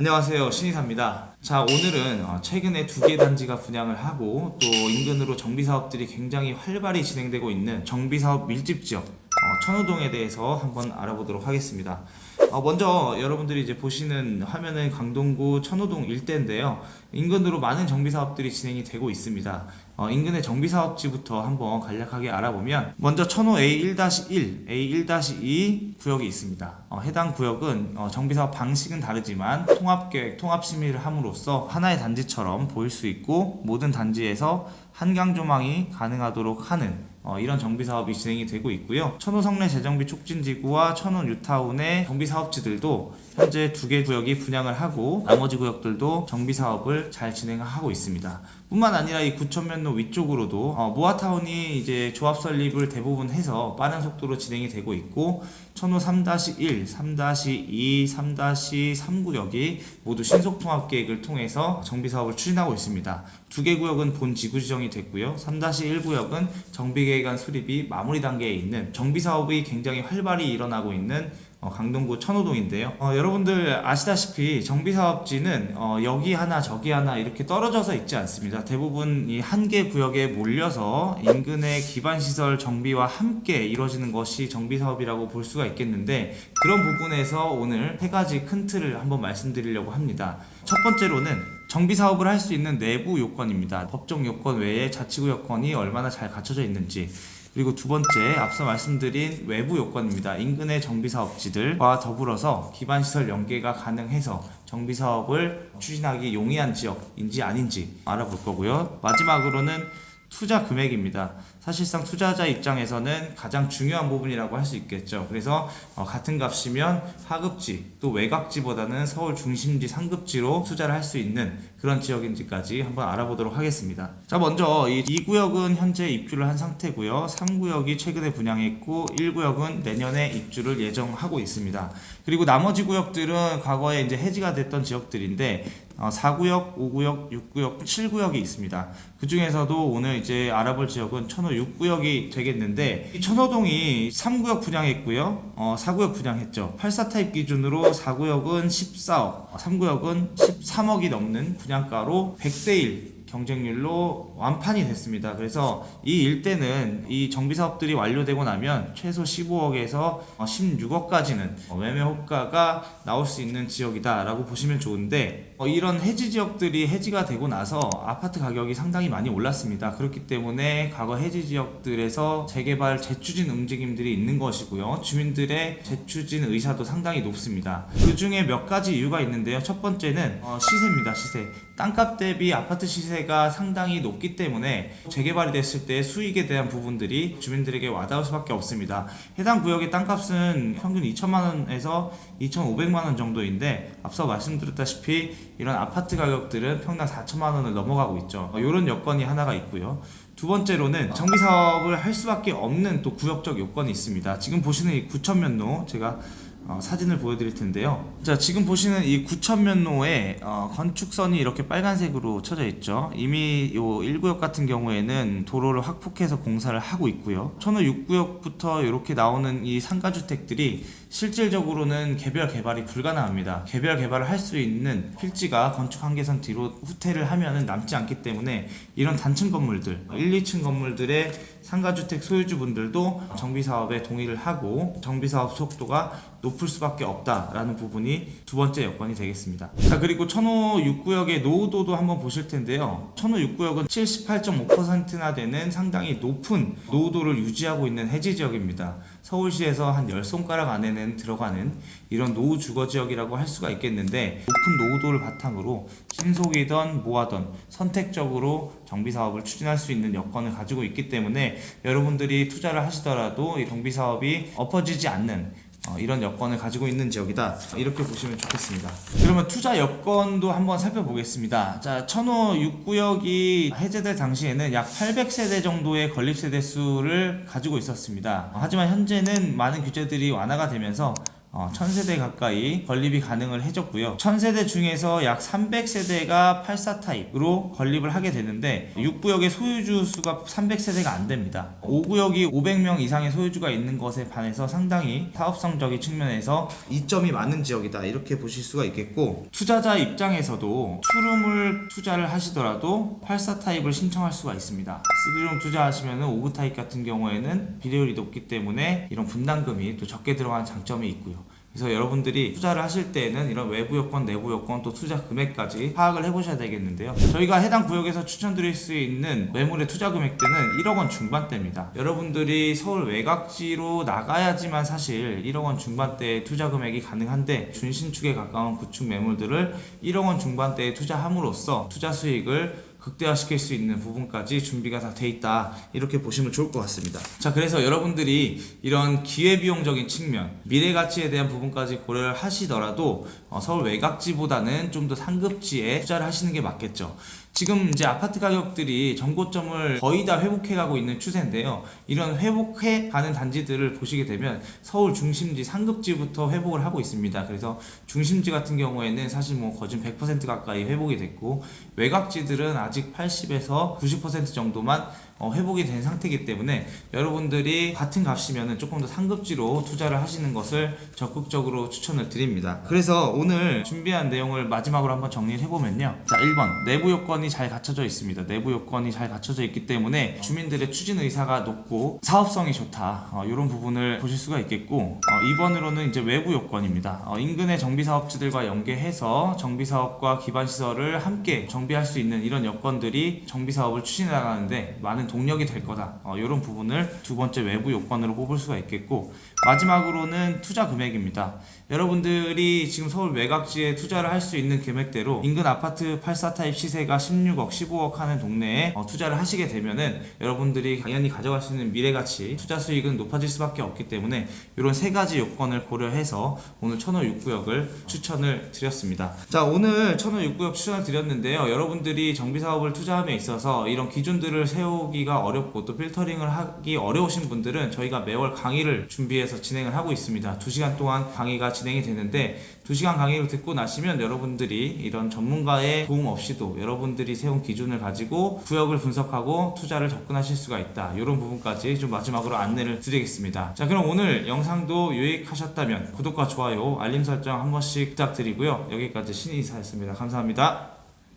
안녕하세요 신이사입니다. 자 오늘은 어, 최근에 두 개 단지가 분양을 하고 또 인근으로 정비사업들이 굉장히 활발히 진행되고 있는 정비사업 밀집 지역 어, 천호동에 대해서 한번 알아보도록 하겠습니다 어, 먼저 여러분들이 이제 보시는 화면은 강동구 천호동 일대인데요 인근으로 많은 정비 사업들이 진행이 되고 있습니다 어, 인근의 정비 사업지부터 한번 간략하게 알아보면 먼저 천호 A1-1, A1-2 구역이 있습니다. 어, 해당 구역은 어, 정비 사업 방식은 다르지만 통합 계획, 통합 심의를 함으로써 하나의 단지처럼 보일 수 있고 모든 단지에서 한강 조망이 가능하도록 하는 어, 이런 정비 사업이 진행이 되고 있고요. 천호 성내 재정비 촉진지구와 천호 뉴타운의 정비 사업지들도 현재 두 개 구역이 분양을 하고 나머지 구역들도 정비 사업을 잘 진행하고 있습니다. 뿐만 아니라 이 구천면로 위쪽으로도 어, 모아타운이 이제 조합 설립을 대부분 해서 빠른 속도로 진행이 되고 있고 천호 3-1, 3-2, 3-3 구역이 모두 신속 통합 계획을 통해서 정비 사업을 추진하고 있습니다. 두 개 구역은 본 지구 지정이 됐고요. 3-1 구역은 정비 계획안 수립이 마무리 단계에 있는 정비 사업이 굉장히 활발히 일어나고 있는 어, 강동구 천호동인데요. 어, 여러분들 아시다시피 정비 사업지는 어, 여기 하나 저기 하나 이렇게 떨어져서 있지 않습니다. 대부분 이 한 개 구역에 몰려서 인근의 기반 시설 정비와 함께 이루어지는 것이 정비 사업이라고 볼 수가 있겠는데 그런 부분에서 오늘 세 가지 큰 틀을 한번 말씀드리려고 합니다. 첫 번째로는 정비 사업을 할 수 있는 내부 요건입니다. 법정 요건 외에 자치구 요건이 얼마나 잘 갖춰져 있는지 그리고 두 번째 앞서 말씀드린 외부 요건입니다. 인근의 정비 사업지들과 더불어서 기반 시설 연계가 가능해서 정비 사업을 추진하기 용이한 지역인지 아닌지 알아볼 거고요. 마지막으로는 투자 금액입니다. 사실상 투자자 입장에서는 가장 중요한 부분이라고 할 수 있겠죠. 그래서 어, 같은 값이면 하급지 또 외곽지보다는 서울 중심지 상급지로 투자를 할 수 있는 그런 지역인지까지 한번 알아보도록 하겠습니다. 자 먼저 이 2구역은 현재 입주를 한 상태고요. 3구역이 최근에 분양했고 1구역은 내년에 입주를 예정하고 있습니다. 그리고 나머지 구역들은 과거에 이제 해지가 됐던 지역들인데 어, 4구역, 5구역, 6구역, 7구역이 있습니다. 그 중에서도 오늘 이제 알아볼 지역은 천호 6구역이 되겠는데 이 천호동이 3구역 분양했고요. 어, 4구역 분양했죠. 84 타입 기준으로 4구역은 14억, 3구역은 13억이 넘는 분양가로 100대 1 경쟁률로 완판이 됐습니다. 그래서 이 일대는 이 정비 사업들이 완료되고 나면 최소 15억에서 16억까지는 매매 호가가 나올 수 있는 지역이다라고 보시면 좋은데 어, 이런 해지 지역들이 해지가 되고 나서 아파트 가격이 상당히 많이 올랐습니다. 그렇기 때문에 과거 해지 지역들에서 재개발 재추진 움직임들이 있는 것이고요. 주민들의 재추진 의사도 상당히 높습니다. 그 중에 몇 가지 이유가 있는데요. 첫 번째는 어, 시세입니다. 시세. 땅값 대비 아파트 시세가 상당히 높기 때문에 재개발이 됐을 때 수익에 대한 부분들이 주민들에게 와닿을 수밖에 없습니다. 해당 구역의 땅값은 평균 2천만 원에서 2,500만 원 정도인데 앞서 말씀드렸다시피 이런 아파트 가격들은 평당 4천만 원을 넘어가고 있죠. 이런 여건이 하나가 있고요. 두 번째로는 정비 사업을 할 수밖에 없는 또 구역적 요건이 있습니다. 지금 보시는 이 구천면로 제가 어, 사진을 보여드릴 텐데요. 자, 지금 보시는 이 구천면로에 어, 건축선이 이렇게 빨간색으로 쳐져 있죠. 이미 요 1구역 같은 경우에는 도로를 확폭해서 공사를 하고 있고요. 천호 6구역부터 이렇게 나오는 이 상가주택들이 실질적으로는 개별 개발이 불가능합니다. 개별 개발을 할 수 있는 필지가 건축 한계선 뒤로 후퇴를 하면은 남지 않기 때문에 이런 단층 건물들, 1, 2층 건물들의 상가주택 소유주분들도 정비 사업에 동의를 하고 정비 사업 속도가 높을 수밖에 없다라는 부분이 두 번째 여건이 되겠습니다. 자 그리고 천호 6구역의 노후도도 한번 보실 텐데요. 천호 6구역은 78.5%나 되는 상당히 높은 노후도를 유지하고 있는 해지 지역입니다. 서울시에서 한 10손가락 안에는 들어가는 이런 노후 주거 지역이라고 할 수가 있겠는데 높은 노후도를 바탕으로 신속이던 뭐하던 선택적으로 정비 사업을 추진할 수 있는 여건을 가지고 있기 때문에 여러분들이 투자를 하시더라도 이 정비 사업이 엎어지지 않는 어, 이런 여건을 가지고 있는 지역이다. 이렇게 보시면 좋겠습니다. 그러면 투자 여건도 한번 살펴보겠습니다. 자 천호 6구역이 해제될 당시에는 약 800세대 정도의 건립세대 수를 가지고 있었습니다. 하지만 현재는 많은 규제들이 완화가 되면서 어, 1000세대 가까이 건립이 가능을 해줬고요. 1000세대 중에서 약 300세대가 84 타입으로 건립을 하게 되는데 6구역의 소유주 수가 300세대가 안 됩니다. 5구역이 500명 이상의 소유주가 있는 것에 반해서 상당히 사업성적인 측면에서 이점이 많은 지역이다 이렇게 보실 수가 있겠고 투자자 입장에서도 투룸을 투자를 하시더라도 84 타입을 신청할 수가 있습니다. 3룸 투자하시면 5구 타입 같은 경우에는 비례율이 높기 때문에 이런 분담금이 또 적게 들어가는 장점이 있고요. 그래서 여러분들이 투자를 하실 때에는 이런 외부 요건, 내부 요건, 또 투자 금액까지 파악을 해보셔야 되겠는데요. 저희가 해당 구역에서 추천드릴 수 있는 매물의 투자 금액대는 1억 원 중반대입니다. 여러분들이 서울 외곽지로 나가야지만 사실 1억 원 중반대의 투자 금액이 가능한데 준신축에 가까운 구축 매물들을 1억 원 중반대에 투자함으로써 투자 수익을 극대화시킬 수 있는 부분까지 준비가 다 돼 있다 이렇게 보시면 좋을 것 같습니다. 자 그래서 여러분들이 이런 기회비용적인 측면, 미래 가치에 대한 부분까지 고려를 하시더라도 어, 서울 외곽지보다는 좀 더 상급지에 투자를 하시는 게 맞겠죠. 지금 이제 아파트 가격들이 전고점을 거의 다 회복해가고 있는 추세인데요. 이런 회복해 가는 단지들을 보시게 되면 서울 중심지 상급지부터 회복을 하고 있습니다. 그래서 중심지 같은 경우에는 사실 뭐 거진 100% 가까이 회복이 됐고 외곽지들은 아직 80에서 90% 정도만 어, 회복이 된 상태이기 때문에 여러분들이 같은 값이면 조금 더 상급지로 투자를 하시는 것을 적극적으로 추천을 드립니다. 그래서 오늘 준비한 내용을 마지막으로 한번 정리를 해보면요. 자, 1번. 내부 요건이 잘 갖춰져 있습니다. 내부 요건이 잘 갖춰져 있기 때문에 주민들의 추진 의사가 높고 사업성이 좋다. 어, 이런 부분을 보실 수가 있겠고, 어, 2번으로는 이제 외부 요건입니다. 어, 인근의 정비사업지들과 연계해서 정비사업과 기반시설을 함께 정비할 수 있는 이런 여건들이 정비사업을 추진해 나가는데 많은 동력이 될 거다. 어, 이런 부분을 두 번째 외부 요건으로 뽑을 수가 있겠고 마지막으로는 투자 금액입니다. 여러분들이 지금 서울 외곽지에 투자를 할 수 있는 금액대로 인근 아파트 84 타입 시세가 16억, 15억 하는 동네에 어, 투자를 하시게 되면은 여러분들이 당연히 가져갈 수 있는 미래 가치, 투자 수익은 높아질 수밖에 없기 때문에 이런 세 가지 요건을 고려해서 오늘 천호 6구역을 추천을 드렸습니다. 자, 오늘 천호 6구역 추천을 드렸는데요. 여러분들이 정비 사업을 투자함에 있어서 이런 기준들을 세우기 가 어렵고 또 필터링을 하기 어려우신 분들은 저희가 매월 강의를 준비해서 진행을 하고 있습니다. 2시간 동안 강의가 진행이 되는데 2시간 강의를 듣고 나시면 여러분들이 이런 전문가의 도움 없이도 여러분들이 세운 기준을 가지고 구역을 분석하고 투자를 접근하실 수가 있다. 이런 부분까지 좀 마지막으로 안내를 드리겠습니다. 자, 그럼 오늘 영상도 유익하셨다면 구독과 좋아요, 알림 설정 한 번씩 부탁드리고요. 여기까지 신이사였습니다. 감사합니다.